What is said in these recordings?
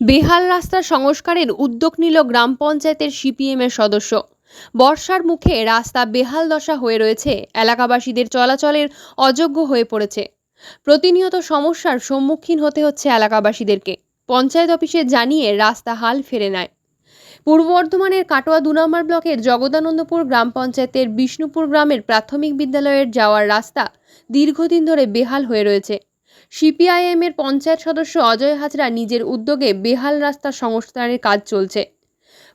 বেহাল রাস্তা সংস্কারের উদ্যোগ নিল গ্রাম পঞ্চায়েতের সিপিএমের সদস্য। বর্ষার মুখে রাস্তা বেহাল দশা হয়ে রয়েছে, এলাকাবাসীদের চলাচলের অযোগ্য হয়ে পড়েছে। প্রতিনিয়ত সমস্যার সম্মুখীন হতে হচ্ছে এলাকাবাসীদেরকে, পঞ্চায়েত অফিসে জানিয়ে রাস্তা হাল ফেরে নেয়। পূর্ব বর্ধমানের কাটোয়া দু নম্বর ব্লকের জগদানন্দপুর গ্রাম পঞ্চায়েতের বিষ্ণুপুর গ্রামের প্রাথমিক বিদ্যালয়ের যাওয়ার রাস্তা দীর্ঘদিন ধরে বেহাল হয়ে রয়েছে। সিপিআইএম এর পঞ্চায়েত সদস্য অজয় হাজরা নিজের উদ্যোগে বেহাল রাস্তা সংস্কারের কাজ চলছে।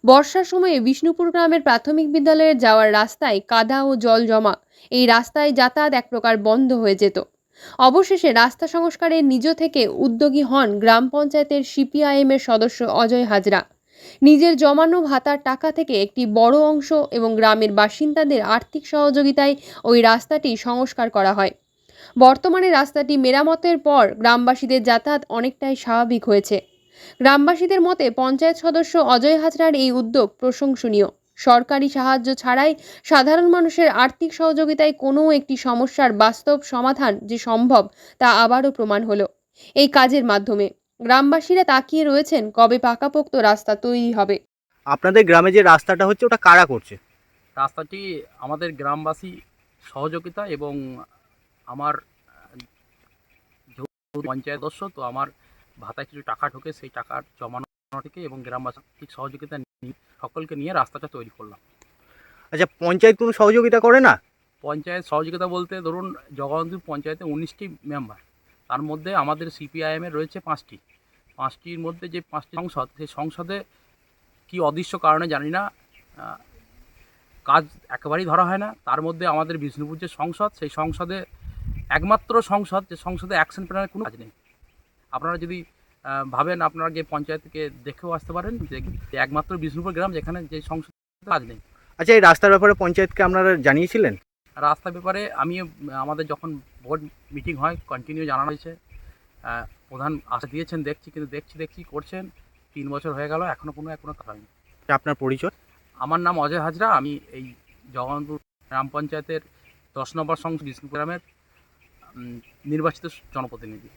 বর্ষার সময়ে বিষ্ণুপুর গ্রামের প্রাথমিক বিদ্যালয়ে যাওয়ার রাস্তায় কাদা ও জল জমা। এই রাস্তায় যাতায়াত এক প্রকার বন্ধ হয়ে যেত। অবশেষে রাস্তা সংস্কারে নিজ থেকে উদ্যোগী হন গ্রাম পঞ্চায়েতের সিপিআইএম এর সদস্য অজয় হাজরা। নিজের জমানো ভাতার টাকা থেকে একটি বড় অংশ এবং গ্রামের বাসিন্দাদের আর্থিক সহযোগিতায় ওই রাস্তাটি সংস্কার করা হয়। বর্তমানে রাস্তাটি মেরামতের পর গ্রামবাসীদের যাতায়াত অনেকটাই স্বাভাবিক হয়েছে। গ্রামবাসীদের মতে পঞ্চায়েত সদস্য অজয় হাজরার এই উদ্যোগ প্রশংসনীয়। সরকারি সাহায্য ছাড়াই সাধারণ মানুষের আর্থিক সহযোগিতায় কোনো একটি সমস্যার বাস্তব সমাধান যে সম্ভব তা আবারও প্রমাণ হলো এই কাজের মাধ্যমে। গ্রামবাসীরা তাকিয়ে রয়েছেন কবে পাকাপোক্ত রাস্তা তৈরি হবে। আপনাদের গ্রামে যে রাস্তাটা হচ্ছে ওটা কারা করছে? রাস্তাটি আমাদের গ্রামবাসী সহযোগিতা এবং আমার পঞ্চায়েত সদস্য তো আমার ভাতায় কিছু টাকা ঢোকে সেই টাকার জমানো থেকে এবং গ্রামবাসী সহযোগিতা নিয়ে সকলকে নিয়ে রাস্তাটা তৈরি করলাম। আচ্ছা পঞ্চায়েত কোনো সহযোগিতা করে না? পঞ্চায়েত সহযোগিতা বলতে ধরুন জগবন্ধু পঞ্চায়েতে উনিশটি মেম্বার। তার মধ্যে আমাদের সিপিআইএমের রয়েছে পাঁচটি। পাঁচটির মধ্যে যে পাঁচটি সংসদ সেই সংসদে কি অদৃশ্য কারণে জানি না কাজ একেবারেই ধরা হয় না। তার মধ্যে আমাদের বিষ্ণুপুর যে সংসদ সেই সংসদে একমাত্র সংসদ যে সংসদে অ্যাকশন প্ল্যানের কোনো কাজ নেই। আপনারা যদি ভাবেন আপনারা গিয়ে পঞ্চায়েতকে দেখেও আসতে পারেন যে একমাত্র বিষ্ণুপুর গ্রাম যেখানে যে সংসদ কাজ নেই। আচ্ছা এই রাস্তার ব্যাপারে পঞ্চায়েতকে আপনারা জানিয়েছিলেন? রাস্তার ব্যাপারে আমি আমাদের যখন বোর্ড মিটিং হয় কন্টিনিউ জানানো হয়েছে। প্রধান আশা দিয়েছেন দেখছি কিন্তু দেখছি দেখছি করছেন। তিন বছর হয়ে গেল এখনও কোনো কোনো কথা হয়নি। আপনার পরিচয়? আমার নাম অজয় হাজরা আমি এই জগন্নাথপুর গ্রাম পঞ্চায়েতের দশ নম্বর সংসদ বিষ্ণুপুর গ্রামের নির্বাচিত জনপ্রতিনিধি।